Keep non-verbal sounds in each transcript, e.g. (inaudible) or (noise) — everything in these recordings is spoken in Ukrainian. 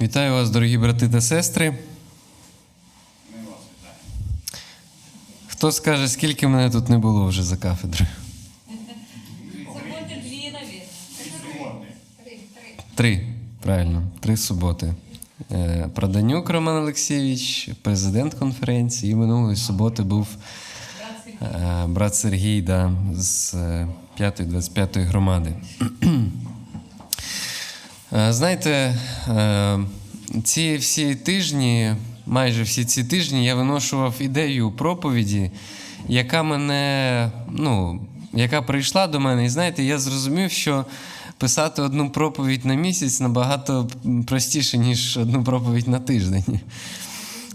Вітаю вас, дорогі брати та сестри. Хто скаже, скільки мене тут не було вже за кафедрою? Суботи дві, навіть. Три. Правильно, три суботи. Е, Проданюк Роман Олексійович, президент конференції, і минулої суботи був е, брат Сергій да, з 5-25 громади. Е, Знаєте, е, ці всі тижні, майже всі ці тижні, я виношував ідею проповіді, яка мене, ну, яка прийшла до мене. І знаєте, я зрозумів, що писати одну проповідь на місяць набагато простіше, ніж одну проповідь на тиждень.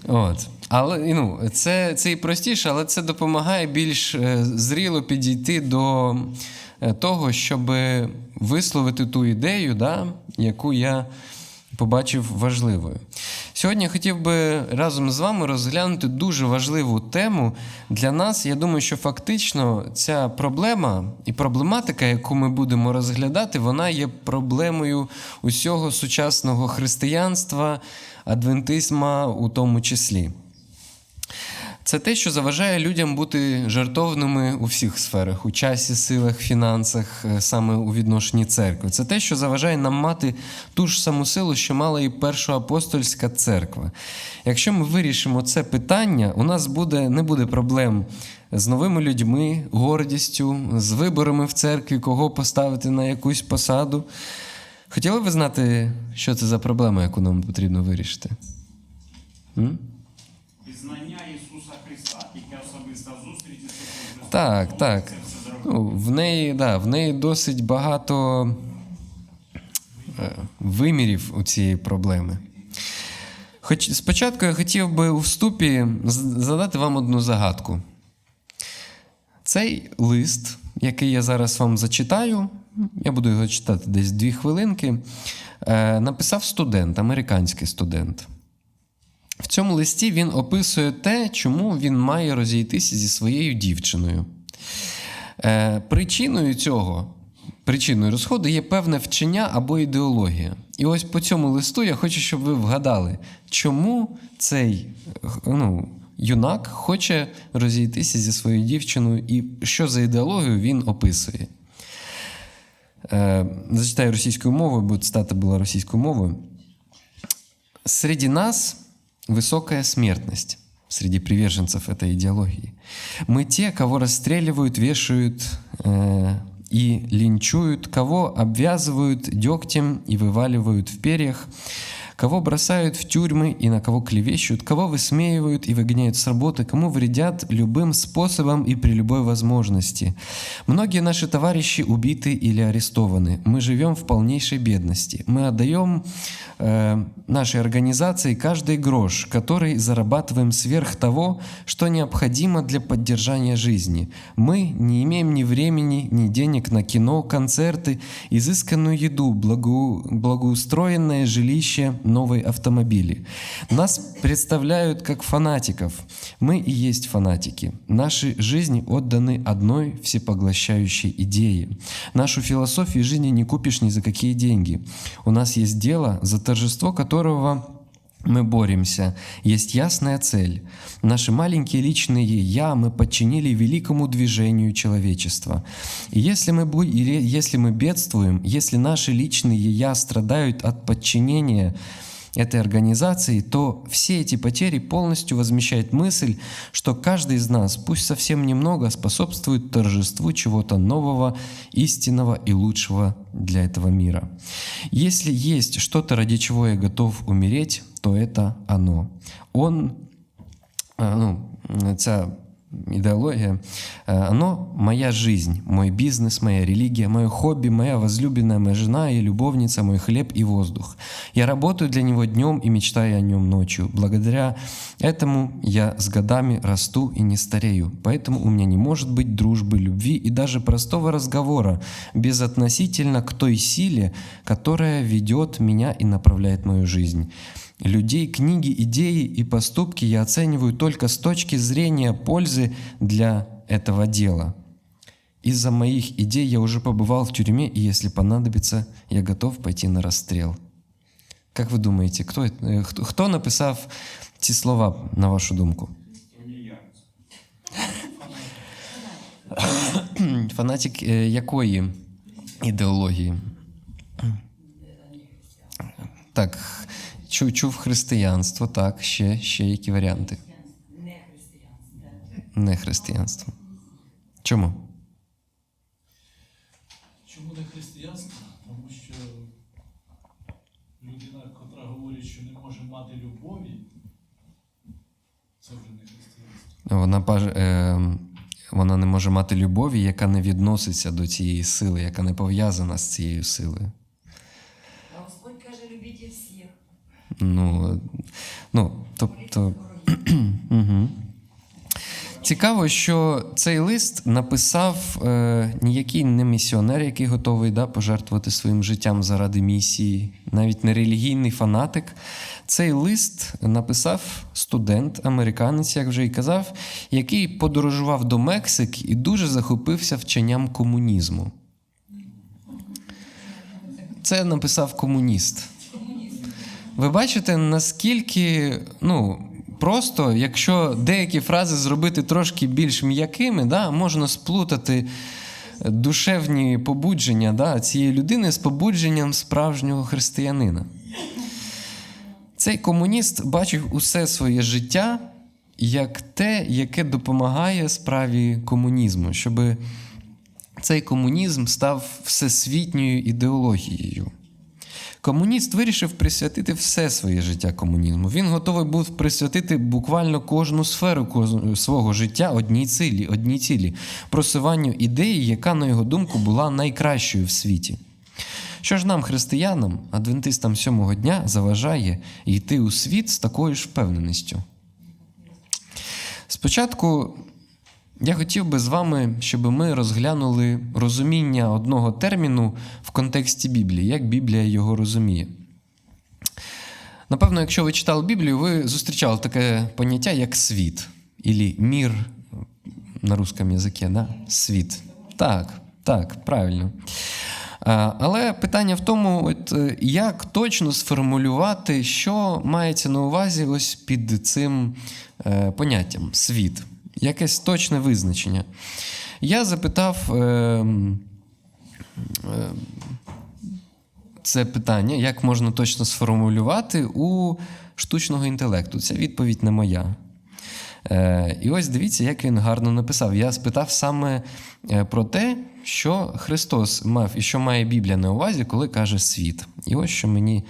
От. Але ну, це, це і простіше, але це допомагає більш е, зріло підійти до того, щоб висловити ту ідею, да, яку я побачив важливою. Сьогодні я хотів би разом з вами розглянути дуже важливу тему для нас. Я думаю, що фактично ця проблема і проблематика, яку ми будемо розглядати, вона є проблемою усього сучасного християнства, адвентизма у тому числі. Це те, що заважає людям бути жертовними у всіх сферах, у часі, силах, фінансах, е, саме у відношенні церкви. Це те, що заважає нам мати ту ж саму силу, що мала і першоапостольська церква. Якщо ми вирішимо це питання, у нас буде, не буде проблем з новими людьми, гордістю, з виборами в церкві, кого поставити на якусь посаду. Хотіли б ви знати, що це за проблема, яку нам потрібно вирішити? М? Пізнання Ісуса Христа, тільки особиста зустріч з Ісусом Христом. Так, так. Ну, в неї, да, в неї досить багато е, вимірів у цієї проблеми. Хоч спочатку я хотів би у вступі задати вам одну загадку. Цей лист, який я зараз вам зачитаю, я буду його читати десь дві хвилинки, е, написав студент, американський студент. В цьому листі він описує те, чому він має розійтися зі своєю дівчиною. Е, причиною цього, причиною розходу є певне вчення або ідеологія. І ось по цьому листу я хочу, щоб ви вгадали, чому цей ну, юнак хоче розійтися зі своєю дівчиною і що за ідеологію він описує. Е, зачитаю російською мовою, бо цитата була російською мовою. Среди нас высокая смертность среди приверженцев этой идеологии. Мы те, кого расстреливают, вешают э, и линчуют, кого обвязывают дегтем и вываливают в перьях, кого бросают в тюрьмы и на кого клевещут, кого высмеивают и выгоняют с работы, кому вредят любым способом и при любой возможности. Многие наши товарищи убиты или арестованы. Мы живем в полнейшей бедности. Мы отдаем э, нашей организации каждый грош, который зарабатываем сверх того, что необходимо для поддержания жизни. Мы не имеем ни времени, ни денег на кино, концерты, изысканную еду, благо- благоустроенное жилище, новые автомобили. Нас представляют как фанатиков. Мы и есть фанатики. Наши жизни отданы одной всепоглощающей идее. Нашу философию жизни не купишь ни за какие деньги. У нас есть дело, за торжество которого мы боремся. Есть ясная цель. Наши маленькие личные «я» мы подчинили великому движению человечества. И если мы, бу- если мы бедствуем, если наши личные «я» страдают от подчинения этой организации, то все эти потери полностью возмещает мысль, что каждый из нас, пусть совсем немного, способствует торжеству чего-то нового, истинного и лучшего для этого мира. Если есть что-то, ради чего я готов умереть, то это оно. Он, а, ну, ця идеология, э, оно моя жизнь, мой бизнес, моя религия, мое хобби, моя возлюбленная, моя жена и любовница, мой хлеб и воздух. Я работаю для него днем и мечтаю о нем ночью. Благодаря этому я с годами расту и не старею. Поэтому у меня не может быть дружбы, любви и даже простого разговора безотносительно к той силе, которая ведет меня и направляет мою жизнь. Людей, книги, идеи и поступки я оцениваю только с точки зрения пользы для этого дела. Из-за моих идей я уже побывал в тюрьме, и если понадобится, я готов пойти на расстрел. Як ви думаєте, хто, е, хто, хто написав ці слова, на вашу думку? Тунеядец. Фанатик е, якої ідеології? Так, чув, чув християнство, так, ще, ще які варіанти? Не християнство. Не християнство. Чому? Чому не християнство? Тому що людина, котра говорить, що не може мати любові, це вже не християнство. Вона, е, вона не може мати любові, яка не відноситься до цієї сили, яка не пов'язана з цією силою. А Господь каже, любіть всіх. Ну, ну тобто. (clears throat) Угу. Цікаво, що цей лист написав е, ніякий не місіонер, який готовий да, пожертвувати своїм життям заради місії, навіть не релігійний фанатик. Цей лист написав студент, американець, як вже і казав, який подорожував до Мексики і дуже захопився вченням комунізму. Це написав комуніст. Ви бачите, наскільки ну, просто, якщо деякі фрази зробити трошки більш м'якими, да, можна сплутати душевні побудження да, цієї людини з побудженням справжнього християнина. Цей комуніст бачив усе своє життя як те, яке допомагає справі комунізму, щоб цей комунізм став всесвітньою ідеологією. Комуніст вирішив присвятити все своє життя комунізму. Він готовий був присвятити буквально кожну сферу свого життя одній цілі, одній цілі просуванню ідеї, яка, на його думку, була найкращою в світі. Що ж нам, християнам, адвентистам сьомого дня, заважає йти у світ з такою ж впевненістю? Спочатку я хотів би з вами, щоб ми розглянули розуміння одного терміну в контексті Біблії, як Біблія його розуміє. Напевно, якщо ви читали Біблію, ви зустрічали таке поняття, як світ, ілі мір на русском язикі, да? світ. Так, так, правильно. Але питання в тому, от, е, як точно сформулювати, що мається на увазі ось під цим е, поняттям світ, якесь точне визначення. Я запитав е, це питання, як можна точно сформулювати у штучного інтелекту. Це відповідь не моя. Е, і ось дивіться, як він гарно написав. Я спитав саме е, про те, що Христос мав і що має Біблія на увазі, коли каже світ. І ось що мені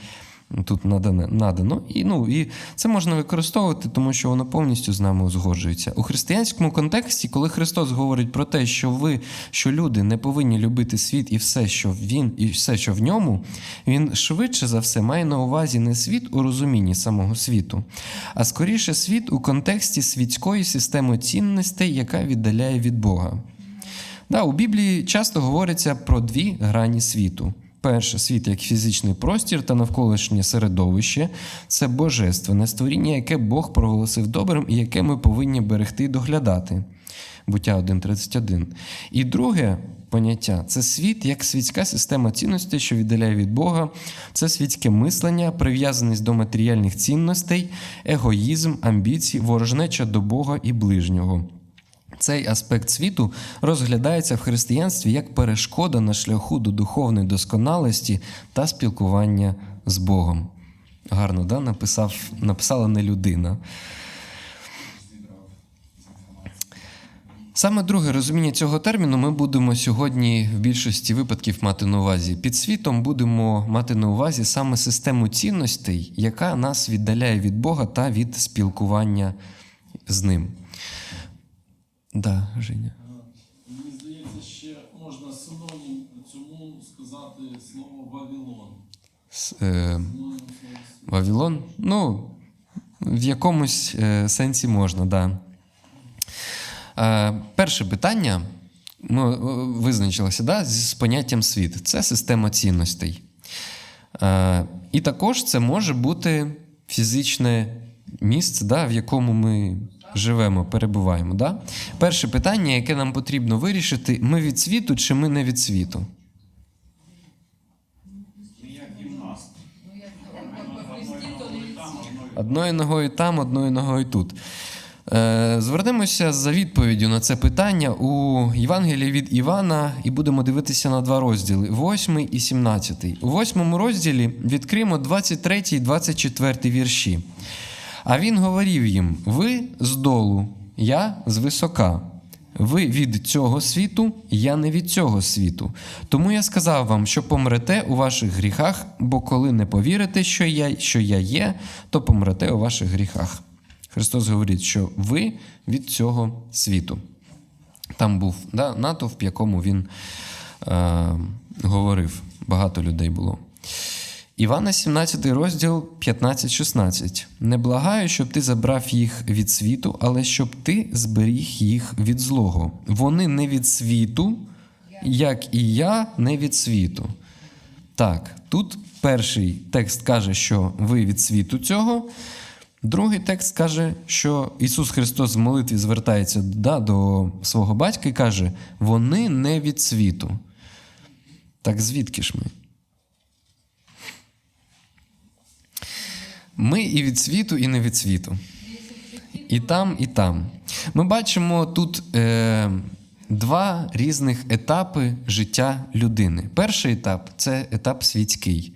тут надано. надано. І, ну, і це можна використовувати, тому що воно повністю з нами узгоджується. У християнському контексті, коли Христос говорить про те, що ви, що люди не повинні любити світ і все, що він, і все, що в ньому, він швидше за все має на увазі не світ у розумінні самого світу, а скоріше світ у контексті світської системи цінностей, яка віддаляє від Бога. Да, у Біблії часто говориться про дві грані світу. Перше, світ як фізичний простір та навколишнє середовище це божественне створіння, яке Бог проголосив добрим і яке ми повинні берегти і доглядати. Буття 1.31. І друге поняття це світ як світська система цінностей, що віддаляє від Бога. Це світське мислення, прив'язаність до матеріальних цінностей, егоїзм, амбіції, ворожнеча до Бога і ближнього. Цей аспект світу розглядається в християнстві як перешкода на шляху до духовної досконалості та спілкування з Богом. Гарно, да? Написав, написала не людина. Саме друге розуміння цього терміну ми будемо сьогодні в більшості випадків мати на увазі. Під світом будемо мати на увазі саме систему цінностей, яка нас віддаляє від Бога та від спілкування з ним. Да, Женя. Мені здається, ще можна синонім цьому сказати слово Вавилон. С- е. Вавилон? Ну, в якомусь е, сенсі можна, да. Е, перше питання. Ми е, визначилося да, з поняттям світ. Це система цінностей. Е, і також це може бути фізичне місце, да, в якому ми живемо, перебуваємо. Да? Перше питання, яке нам потрібно вирішити: ми від світу чи ми не від світу? Одною ногою там, одною ногою тут. Е, Звернемося за відповіддю на це питання у Євангелії від Івана і будемо дивитися на два розділи: 8 і 17. У восьмому розділі відкриємо 23 і 24 вірші. А він говорив їм: Ви здолу, я звисока. Ви від цього світу, я не від цього світу. Тому я сказав вам, що помрете у ваших гріхах, бо коли не повірите, що я, що я є, то помрете у ваших гріхах. Христос говорить, що ви від цього світу. Там був да, натовп, якому він е, говорив. Багато людей було. Івана 17 розділ 15-16. Не благаю, щоб ти забрав їх від світу, але щоб ти зберіг їх від злого. Вони не від світу, як і я не від світу. Так, тут перший текст каже, що ви від світу цього. Другий текст каже, що Ісус Христос в молитві звертається да, до свого батька і каже: вони не від світу. Так звідки ж ми? Ми і від світу, і не від світу. І там, і там. Ми бачимо тут е, два різних етапи життя людини. Перший етап це етап світський.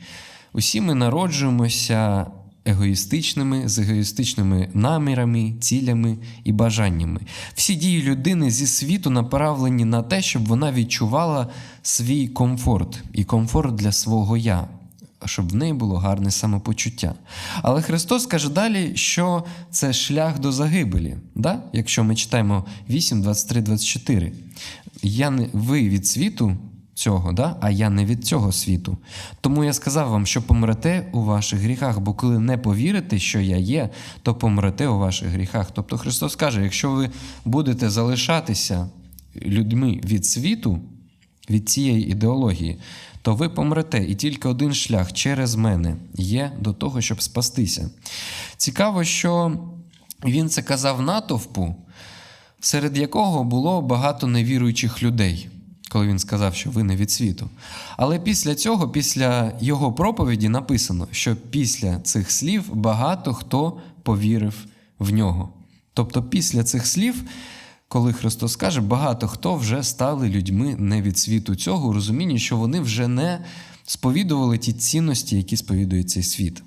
Усі ми народжуємося егоїстичними, з егоїстичними намірами, цілями і бажаннями. Всі дії людини зі світу направлені на те, щоб вона відчувала свій комфорт і комфорт для свого я щоб в неї було гарне самопочуття. Але Христос каже далі, що це шлях до загибелі. Да? Якщо ми читаємо 8, 23, 24. Я не, ви від світу цього, да? а я не від цього світу. Тому я сказав вам, що помрете у ваших гріхах, бо коли не повірите, що я є, то помрете у ваших гріхах. Тобто Христос каже, якщо ви будете залишатися людьми від світу, від цієї ідеології, то ви помрете, і тільки один шлях через мене є до того, щоб спастися. Цікаво, що він це казав натовпу, серед якого було багато невіруючих людей, коли він сказав, що ви не від світу. Але після цього, після його проповіді, написано, що після цих слів багато хто повірив в нього. Тобто, після цих слів коли Христос каже, багато хто вже стали людьми не від світу цього, у розумінні, що вони вже не сповідували ті цінності, які сповідує цей світ.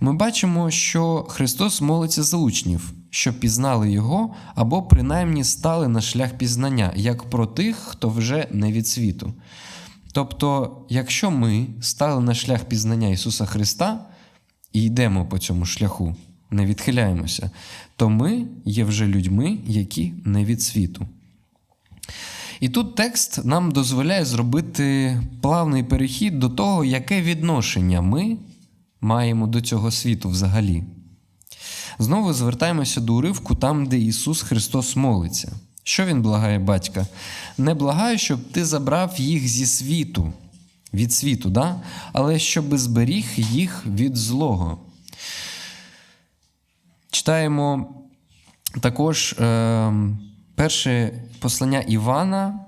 Ми бачимо, що Христос молиться за учнів, щоб пізнали Його або принаймні стали на шлях пізнання, як про тих, хто вже не від світу. Тобто, якщо ми стали на шлях пізнання Ісуса Христа і йдемо по цьому шляху, не відхиляємося, то ми є вже людьми, які не від світу. І тут текст нам дозволяє зробити плавний перехід до того, яке відношення ми маємо до цього світу взагалі. Знову звертаємося до уривку там, де Ісус Христос молиться. Що Він благає батька? Не благаю, щоб ти забрав їх зі світу, від світу, да? але щоб зберіг їх від злого. Читаємо також е, перше послання Івана,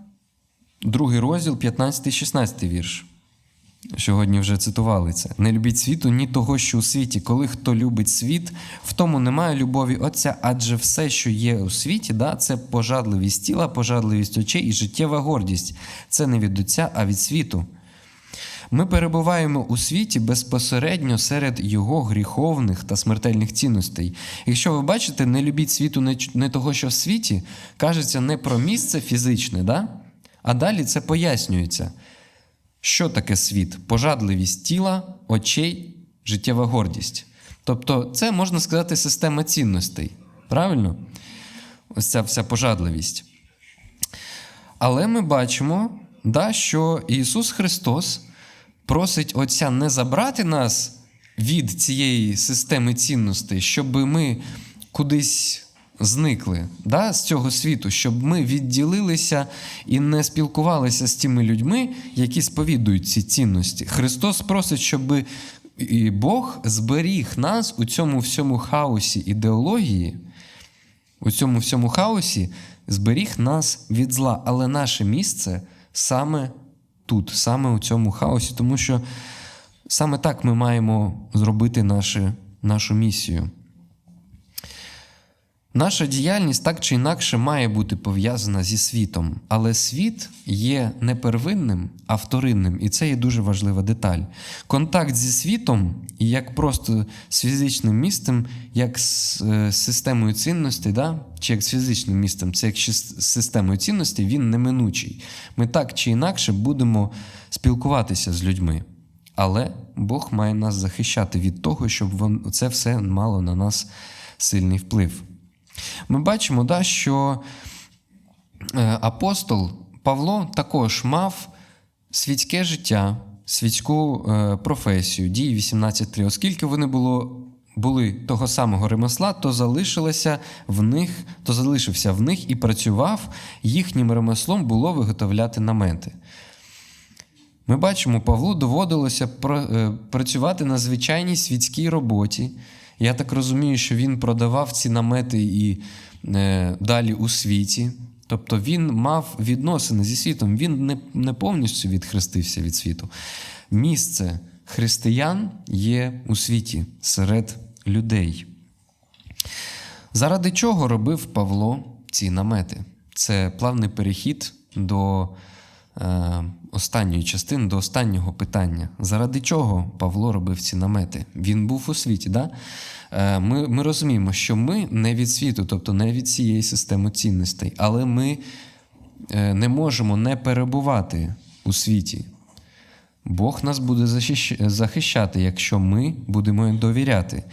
другий розділ, 15-16 вірш. Сьогодні вже цитували це. Не любіть світу, ні того, що у світі. Коли хто любить світ, в тому немає любові Отця, адже все, що є у світі, да, це пожадливість тіла, пожадливість очей і життєва гордість. Це не від Отця, а від світу. Ми перебуваємо у світі безпосередньо серед його гріховних та смертельних цінностей. Якщо ви бачите, не любіть світу не, того, що в світі, кажеться не про місце фізичне, да? а далі це пояснюється. Що таке світ? Пожадливість тіла, очей, життєва гордість. Тобто, це можна сказати система цінностей. Правильно? Ось ця вся пожадливість. Але ми бачимо, да, що Ісус Христос просить Отця не забрати нас від цієї системи цінностей, щоб ми кудись зникли да, з цього світу, щоб ми відділилися і не спілкувалися з тими людьми, які сповідують ці цінності. Христос просить, щоб і Бог зберіг нас у цьому всьому хаосі ідеології, у цьому всьому хаосі зберіг нас від зла, але наше місце саме тут, саме у цьому хаосі, тому що Саме так ми маємо зробити наші, нашу місію. Наша діяльність так чи інакше має бути пов'язана зі світом, але світ є не первинним, а вторинним, і це є дуже важлива деталь. Контакт зі світом, і як просто з фізичним містом, як з е, системою цінностей, да? чи як з фізичним містом, це як з системою цінностей, він неминучий. Ми так чи інакше будемо спілкуватися з людьми. Але Бог має нас захищати від того, щоб це все мало на нас сильний вплив. Ми бачимо, да, що е, апостол Павло також мав світське життя, світську е, професію, дії 18.3. Оскільки вони було, були того самого ремесла, то залишилося в них, то залишився в них і працював, їхнім ремеслом було виготовляти намети. Ми бачимо, Павлу доводилося е, працювати на звичайній світській роботі. Я так розумію, що він продавав ці намети і е, далі у світі. Тобто він мав відносини зі світом, він не, не повністю відхрестився від світу. Місце християн є у світі серед людей. Заради чого робив Павло ці намети? Це плавний перехід до останньої частини, до останнього питання. Заради чого Павло робив ці намети? Він був у світі. Да? Е, ми, ми розуміємо, що ми не від світу, тобто не від цієї системи цінностей, але ми е, не можемо не перебувати у світі. Бог нас буде захищати, якщо ми будемо довіряти.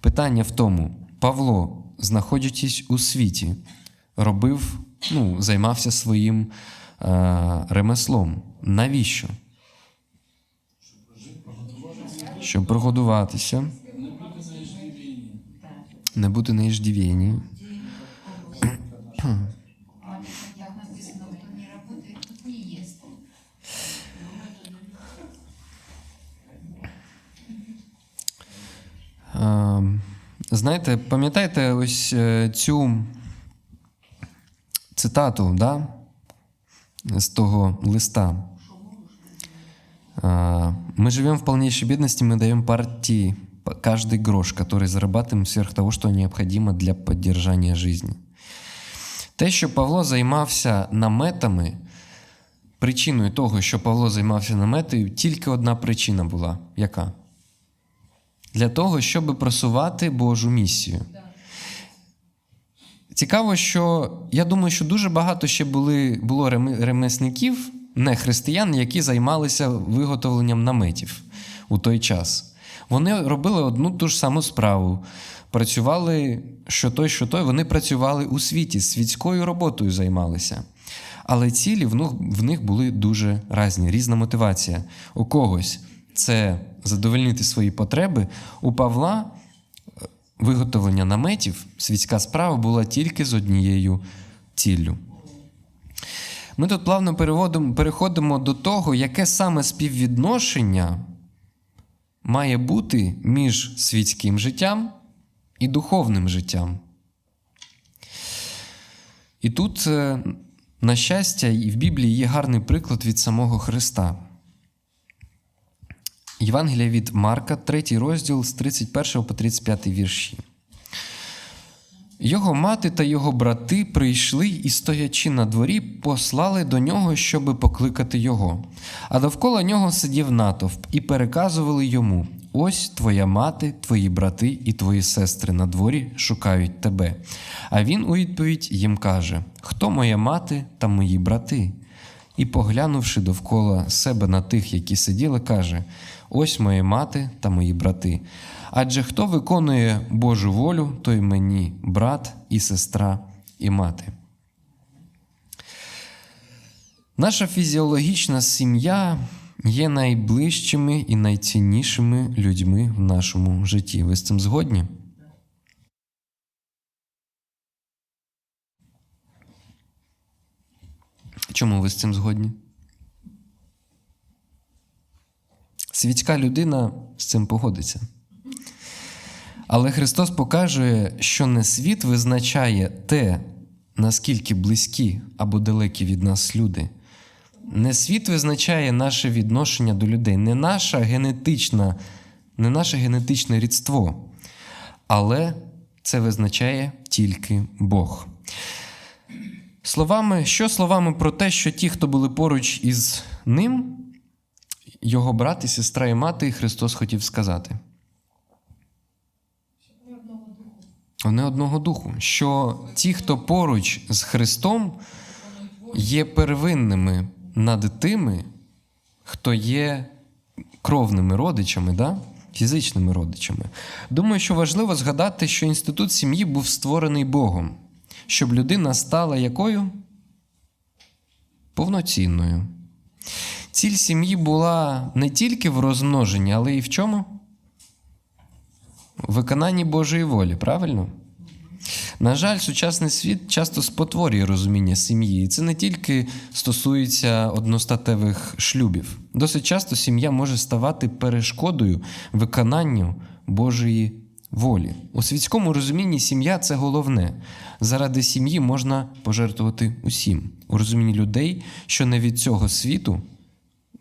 Питання в тому: Павло, знаходячись у світі, робив, ну, займався своїм е, ремеслом. Навіщо? Щоб прогодуватися, не бути на іждівінні. Как не работает, не ест. Е, Знаєте, пам'ятаєте ось е, цю цитату да? з того листа? Е, Мы живем в полнейшей бедности, мы даем партии по- каждый грош, который зарабатываем сверх того, что необходимо для поддержания жизни. Те, що Павло займався наметами, причиною того, що Павло займався наметою, тільки одна причина була. Яка? Для того, щоб просувати Божу місію. Цікаво, що я думаю, що дуже багато ще були, було рем- ремесників, не християн, які займалися виготовленням наметів у той час. Вони робили одну ту ж саму справу. Працювали що той, що той, вони працювали у світі, світською роботою займалися. Але цілі в них, були дуже різні, різна мотивація. У когось це задовольнити свої потреби. У Павла виготовлення наметів, світська справа була тільки з однією ціллю. Ми тут плавно переходимо до того, яке саме співвідношення має бути між світським життям і духовним життям. І тут, е, на щастя, і в Біблії є гарний приклад від самого Христа. Євангелія від Марка, 3 розділ з 31 по 35 вірші. Його мати та його брати прийшли і, стоячи на дворі, послали до нього, щоби покликати його. А довкола нього сидів натовп і переказували йому: Ось твоя мати, твої брати і твої сестри на дворі шукають тебе. А він у відповідь їм каже: Хто моя мати та мої брати? І, поглянувши довкола себе на тих, які сиділи, каже: Ось моя мати та мої брати. Адже хто виконує Божу волю, той мені брат і сестра і мати. Наша фізіологічна сім'я є найближчими і найціннішими людьми в нашому житті. Ви з цим згодні? Чому ви з цим згодні? Світська людина з цим погодиться. Але Христос показує, що не світ визначає те, наскільки близькі або далекі від нас люди. Не світ визначає наше відношення до людей, не наша генетична, не наше генетичне рідство, але це визначає тільки Бог. Словами, що словами про те, що ті, хто були поруч із ним, його брат і сестра і мати, Христос хотів сказати. Вони одного духу. Що ті, хто поруч з Христом, є первинними над тими, хто є кровними родичами, да? фізичними родичами. Думаю, що важливо згадати, що інститут сім'ї був створений Богом, щоб людина стала якою? Повноцінною. Ціль сім'ї була не тільки в розмноженні, але і в чому? В виконанні Божої волі, правильно? На жаль, сучасний світ часто спотворює розуміння сім'ї, і це не тільки стосується одностатевих шлюбів. Досить часто сім'я може ставати перешкодою виконанню Божої волі. У світському розумінні сім'я це головне. Заради сім'ї можна пожертвувати усім. У розумінні людей, що не від цього світу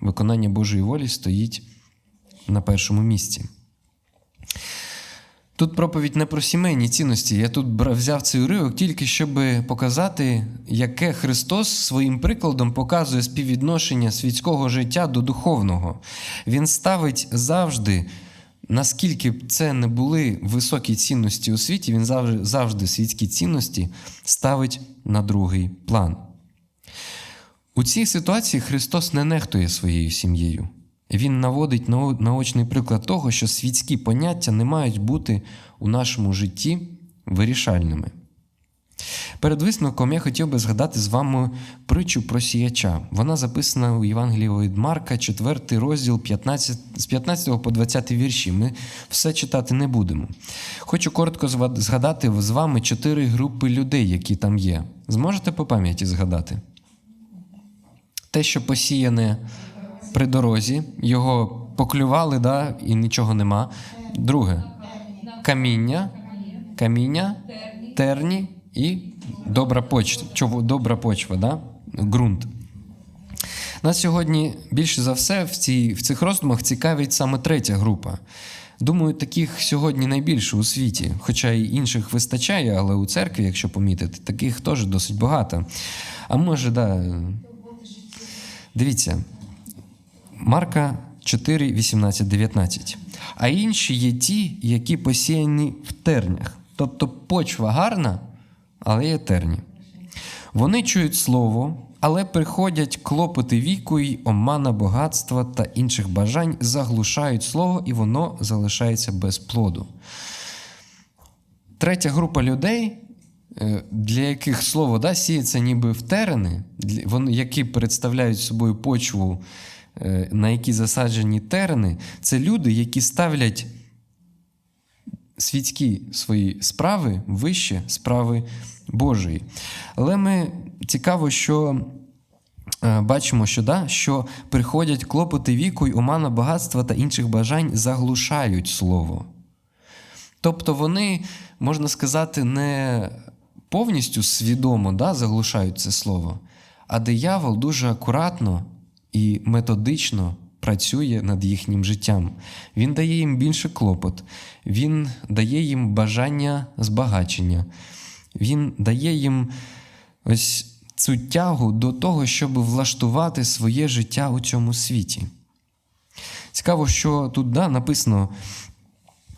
виконання Божої волі стоїть на першому місці. Тут проповідь не про сімейні цінності. Я тут взяв цей уривок тільки щоб показати, яке Христос своїм прикладом показує співвідношення світського життя до духовного. Він ставить завжди, наскільки б це не були високі цінності у світі, він завжди, завжди світські цінності ставить на другий план. У цій ситуації Христос не нехтує своєю сім'єю. Він наводить наочний приклад того, що світські поняття не мають бути у нашому житті вирішальними. Перед висновком я хотів би згадати з вами притчу про сіяча. Вона записана у Євангелії від Марка, 4 розділ 15, з 15 по 20 вірші. Ми все читати не будемо. Хочу коротко згадати з вами чотири групи людей, які там є. Зможете по пам'яті згадати? Те, що посіяне при дорозі, його поклювали, да, і нічого нема. Друге каміння, каміння, терні і добра почва, добра почва, да? ґрунт. Нас сьогодні більше за все в, цій, в цих роздумах цікавить саме третя група. Думаю, таких сьогодні найбільше у світі, хоча й інших вистачає, але у церкві, якщо помітити, таких теж досить багато. А може, да. Дивіться, Марка 4, 18, 19. А інші є ті, які посіяні в тернях. Тобто почва гарна, але є терні. Вони чують слово, але приходять клопоти віку й омана багатства та інших бажань, заглушають слово, і воно залишається без плоду. Третя група людей, е, для яких слово да, сіється ніби в терени, які представляють собою почву, е, на якій засаджені терени, це люди, які ставлять світські свої справи вище справи Божої. Але ми цікаво, що е, бачимо, що, да, що приходять клопоти віку й омана багатства та інших бажань заглушають слово. Тобто вони, можна сказати, не повністю свідомо да, заглушають це слово, а диявол дуже акуратно і методично працює над їхнім життям. Він дає їм більше клопот, він дає їм бажання збагачення, він дає їм ось цю тягу до того, щоб влаштувати своє життя у цьому світі. Цікаво, що тут да, написано.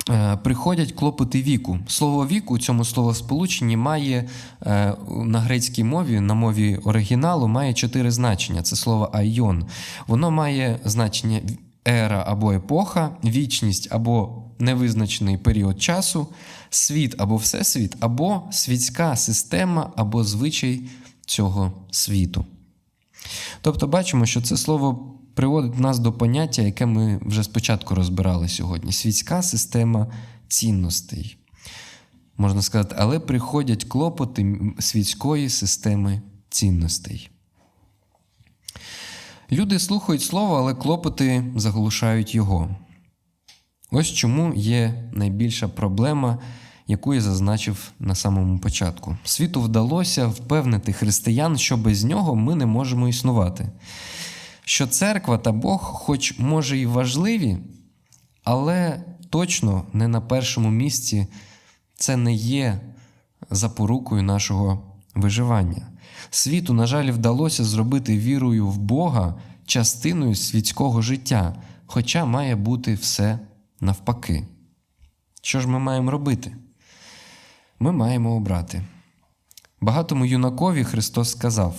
Е, Приходять клопоти віку. Слово віку у цьому словосполученні має е, на грецькій мові, на мові оригіналу, має чотири значення. Це слово айон. Воно має значення ера або епоха, вічність або невизначений період часу, світ або всесвіт, або світська система або звичай цього світу. Тобто бачимо, що це слово приводить нас до поняття, яке ми вже спочатку розбирали сьогодні: світська система цінностей. Можна сказати, але приходять клопоти світської системи цінностей. Люди слухають слово, але клопоти заглушають його. Ось чому є найбільша проблема, яку я зазначив на самому початку. Світу вдалося впевнити християн, що без нього ми не можемо існувати. Що церква та Бог, хоч може і важливі, але точно не на першому місці це не є запорукою нашого виживання. Світу, на жаль, вдалося зробити вірою в Бога частиною світського життя, хоча має бути все навпаки. Що ж ми маємо робити? Ми маємо обрати. Багатому юнакові Христос сказав: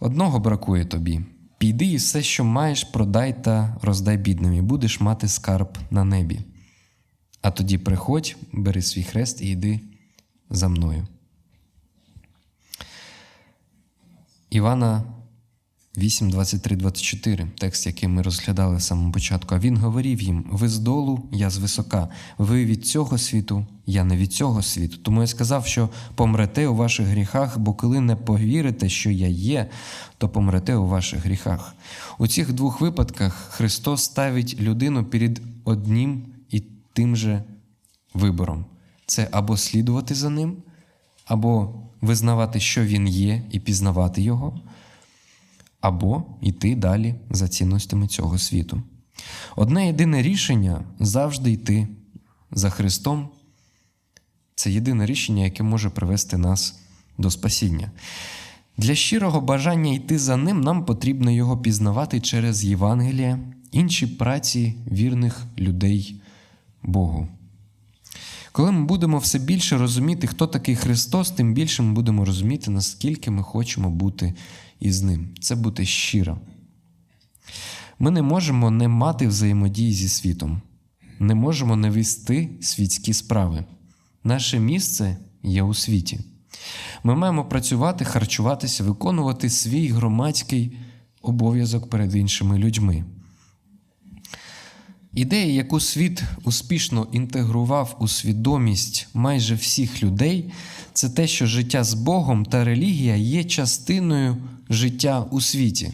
Одного бракує тобі. Піди і все, що маєш, продай та роздай бідним, і будеш мати скарб на небі. А тоді приходь, бери свій хрест і йди за мною. Івана 8, 23, 24, текст, який ми розглядали в самому початку. А він говорив їм: ви з долу, я з висока, ви від цього світу, я не від цього світу. Тому я сказав, що помрете у ваших гріхах, бо коли не повірите, що я є, то помрете у ваших гріхах. У цих двох випадках Христос ставить людину перед одним і тим же вибором: це або слідувати за ним, або визнавати, що він є, і пізнавати його або йти далі за цінностями цього світу. Одне єдине рішення завжди йти за Христом. Це єдине рішення, яке може привести нас до спасіння. Для щирого бажання йти за ним нам потрібно його пізнавати через Євангелія, інші праці вірних людей Богу. Коли ми будемо все більше розуміти, хто такий Христос, тим більше ми будемо розуміти, наскільки ми хочемо бути із Ним. Це бути щиро. Ми не можемо не мати взаємодії зі світом, не можемо не вести світські справи. Наше місце є у світі. Ми маємо працювати, харчуватися, виконувати свій громадський обов'язок перед іншими людьми. Ідея, яку світ успішно інтегрував у свідомість майже всіх людей, це те, що життя з Богом та релігія є частиною життя у світі.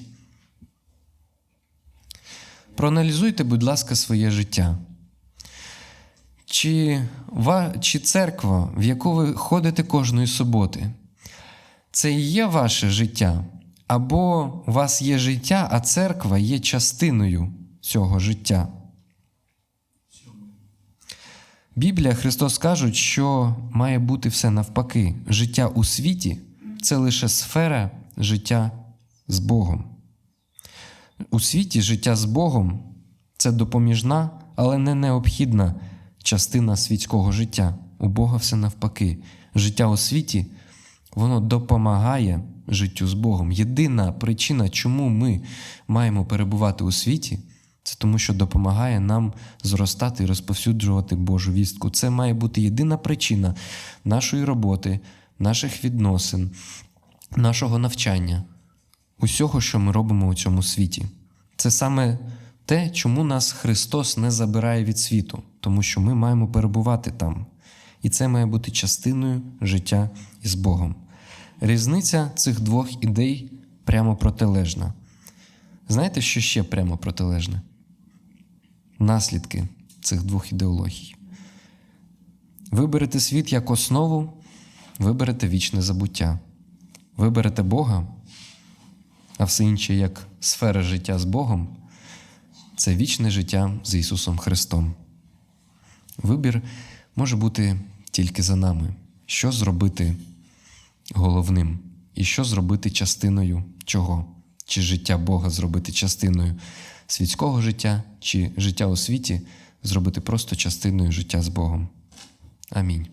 Проаналізуйте, будь ласка, своє життя. Чи, ва, чи церква, в яку ви ходите кожної суботи, це і є ваше життя? Або у вас є життя, а церква є частиною цього життя? Біблія Христос кажуть, що має бути все навпаки. Життя у світі це лише сфера життя з Богом. У світі життя з Богом це допоміжна, але не необхідна частина світського життя. У Бога все навпаки. Життя у світі воно допомагає життю з Богом. Єдина причина, чому ми маємо перебувати у світі, це тому, що допомагає нам зростати і розповсюджувати Божу вістку. Це має бути єдина причина нашої роботи, наших відносин, нашого навчання, усього, що ми робимо у цьому світі. Це саме те, чому нас Христос не забирає від світу, тому що ми маємо перебувати там. І це має бути частиною життя із Богом. Різниця цих двох ідей прямо протилежна. Знаєте, що ще прямо протилежне? Наслідки цих двох ідеологій. Виберете світ як основу, виберете вічне забуття. Виберете Бога, а все інше як сфера життя з Богом це вічне життя з Ісусом Христом. Вибір може бути тільки за нами. Що зробити головним? І що зробити частиною чого? Чи життя Бога зробити частиною світського життя, чи життя у світі зробити просто частиною життя з Богом. Амінь.